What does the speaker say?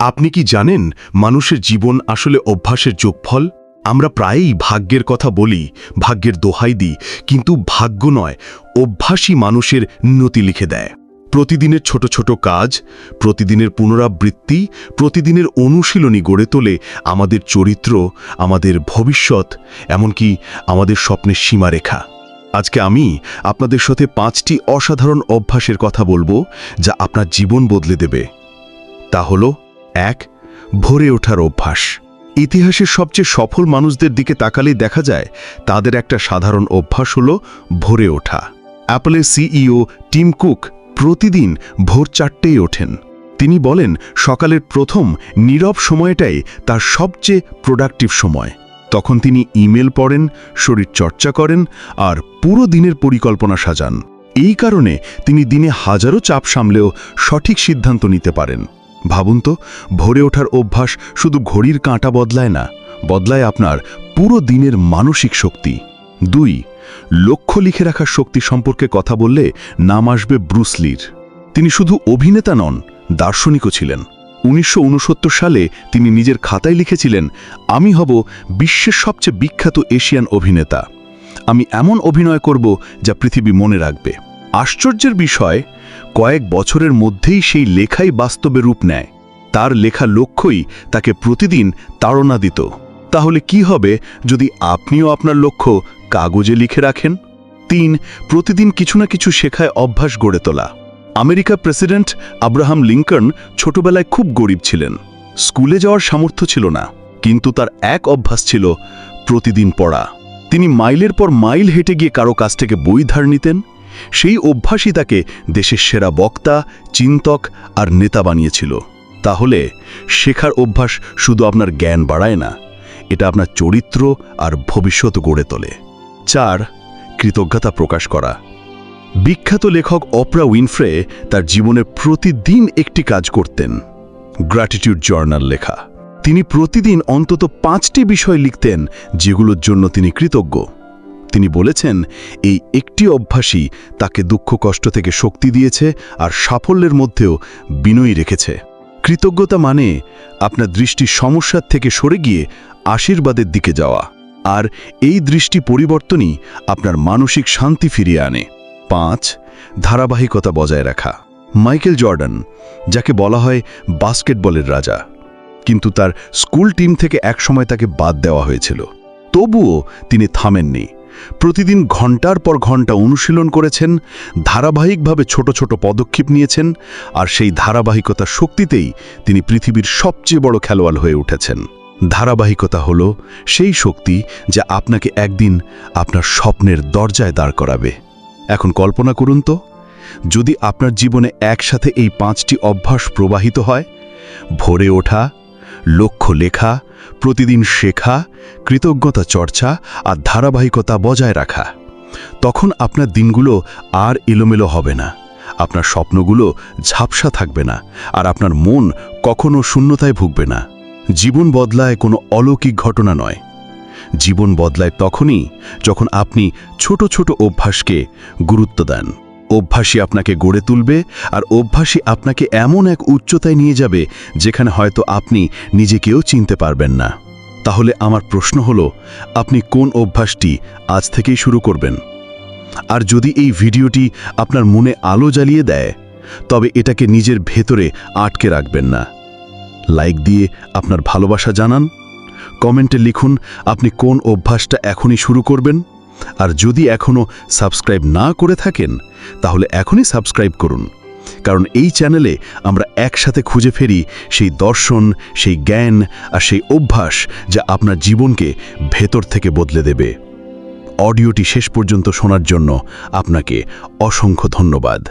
আপনি কি জানেন মানুষের জীবন আসলে অভ্যাসের যোগফল? আমরা প্রায়ই ভাগ্যের কথা বলি, ভাগ্যের দোহাই দিই, কিন্তু ভাগ্য নয়, অভ্যাসই মানুষের নতি লিখে দেয়। প্রতিদিনের ছোট ছোট কাজ, প্রতিদিনের পুনরাবৃত্তি, প্রতিদিনের অনুশীলনী গড়ে তোলে আমাদের চরিত্র, আমাদের ভবিষ্যৎ, এমনকি আমাদের স্বপ্নের সীমারেখা। আজকে আমি আপনাদের সাথে পাঁচটি অসাধারণ অভ্যাসের কথা বলব যা আপনার জীবন বদলে দেবে। তা হল এক, ভোরে ওঠার অভ্যাস। ইতিহাসের সবচেয়ে সফল মানুষদের দিকে তাকালেই দেখা যায়, তাদের একটা সাধারণ অভ্যাস হল ভরে ওঠা। অ্যাপলের সিইও টিম কুক প্রতিদিন ভোর চারটেই ওঠেন। তিনি বলেন, সকালের প্রথম নীরব সময়টাই তার সবচেয়ে প্রোডাক্টিভ সময়। তখন তিনি ইমেল পড়েন, শরীর চর্চা করেন আর পুরো দিনের পরিকল্পনা সাজান। এই কারণে তিনি দিনে হাজারো চাপ সামলেও সঠিক সিদ্ধান্ত নিতে পারেন। ভাবুন তো, ভরে ওঠার অভ্যাস শুধু ঘড়ির কাঁটা বদলায় না, বদলায় আপনার পুরো দিনের মানসিক শক্তি। দুই, লক্ষ্য লিখে রাখার শক্তি সম্পর্কে কথা বললে নাম আসবে ব্রুসলির তিনি শুধু অভিনেতা নন, দার্শনিকও ছিলেন। উনিশশো উনসত্তর সালে তিনি নিজের খাতায় লিখেছিলেন, আমি হব বিশ্বের সবচেয়ে বিখ্যাত এশিয়ান অভিনেতা। আমি এমন অভিনয় করব যা পৃথিবী মনে রাখবে। আশ্চর্যের বিষয়, কয়েক বছরের মধ্যেই সেই লেখাই বাস্তবে রূপ নেয়। তার লেখা লক্ষ্যই তাকে প্রতিদিন তাড়না দিত। তাহলে কি হবে যদি আপনিও আপনার লক্ষ্য কাগজে লিখে রাখেন? তিন, প্রতিদিন কিছু না কিছু শেখায় অভ্যাস গড়ে তোলা। আমেরিকা প্রেসিডেন্ট আব্রাহাম লিঙ্কন ছোটবেলায় খুব গরিব ছিলেন। স্কুলে যাওয়ার সামর্থ্য ছিল না, কিন্তু তার এক অভ্যাস ছিল প্রতিদিন পড়া। তিনি মাইলের পর মাইল হেঁটে গিয়ে কারও কাছ থেকে বই ধার নিতেন সেই অভ্যাসই তাকে দেশের সেরা বক্তা, চিন্তক আর নেতা বানিয়েছিল। তাহলে শেখার অভ্যাস শুধু আপনার জ্ঞান বাড়ায় না, এটা আপনার চরিত্র আর ভবিষ্যৎ গড়ে তোলে। চার, কৃতজ্ঞতা প্রকাশ করা। বিখ্যাত লেখক অপরা উইনফ্রে তার জীবনে প্রতিদিন একটি কাজ করতেন, গ্র্যাটিটিউড জার্নাল লেখা। তিনি প্রতিদিন অন্তত পাঁচটি বিষয় লিখতেন, যেগুলোর জন্য তিনি কৃতজ্ঞ। তিনি বলেছেন, এই একটি অভ্যাসই তাকে দুঃখ কষ্ট থেকে শক্তি দিয়েছে আর সাফল্যের মধ্যেও বিনয়ী রেখেছে। কৃতজ্ঞতা মানে আপনার দৃষ্টি সমস্যার থেকে সরে গিয়ে আশীর্বাদের দিকে যাওয়া। আর এই দৃষ্টি পরিবর্তনই আপনার মানসিক শান্তি ফিরিয়ে আনে। পাঁচ, ধারাবাহিকতা বজায় রাখা। মাইকেল জর্ডান, যাকে বলা হয় বাস্কেটবলের রাজা, কিন্তু তার স্কুল টিম থেকে একসময় তাকে বাদ দেওয়া হয়েছিল। তবুও তিনি থামেননি। প্রতিদিন ঘণ্টার পর ঘণ্টা অনুশীলন করেছেন, ধারাবাহিকভাবে ছোট ছোট পদক্ষেপ নিয়েছেন আর সেই ধারাবাহিকতার শক্তিতেই তিনি পৃথিবীর সবচেয়ে বড় খেলোয়াড় হয়ে উঠেছেন। ধারাবাহিকতা হল সেই শক্তি যা আপনাকে একদিন আপনার স্বপ্নের দরজায় দাঁড় করাবে। এখন কল্পনা করুন তো, যদি আপনার জীবনে একসাথে এই পাঁচটি অভ্যাস প্রবাহিত হয়, ভোরে ওঠা লক্ষ্য লেখা, প্রতিদিন শেখা, কৃতজ্ঞতা চর্চা আর ধারাবাহিকতা বজায় রাখা। তখন আপনার দিনগুলো আর এলোমেলো হবে না। আপনার স্বপ্নগুলো ঝাপসা থাকবে না আর আপনার মন কখনো শূন্যতায় ভুগবে না। জীবন বদলায় কোনো অলৌকিক ঘটনা নয়। জীবন বদলায় তখনই যখন আপনি ছোট ছোট অভ্যাসকে গুরুত্ব দেন। অভ্যাসই আপনাকে গড়ে তুলবে আর অভ্যাসই আপনাকে এমন এক উচ্চতায় নিয়ে যাবে যেখানে হয়তো আপনি নিজেকেও চিনতে পারবেন না। তাহলে আমার প্রশ্ন হলো, আপনি কোন অভ্যাসটি আজ থেকেই শুরু করবেন? আর যদি এই ভিডিওটি আপনার মনে আলো জ্বালিয়ে দেয়, তবে এটাকে নিজের ভেতরে আটকে রাখবেন না। লাইক দিয়ে আপনার ভালোবাসা জানান, কমেন্টে লিখুন আপনি কোন অভ্যাসটা এখনই শুরু করবেন? আর যদি এখনও সাবস্ক্রাইব না করে থাকেন, তাহলে এখনই সাবস্ক্রাইব করুন। কারণ এই চ্যানেলে আমরা একসাথে খুঁজে ফেরি সেই দর্শন, সেই জ্ঞান আর সেই অভ্যাস যা আপনার জীবনকে ভেতর থেকে বদলে দেবে। অডিওটি শেষ পর্যন্ত শোনার জন্য আপনাকে অসংখ্য ধন্যবাদ।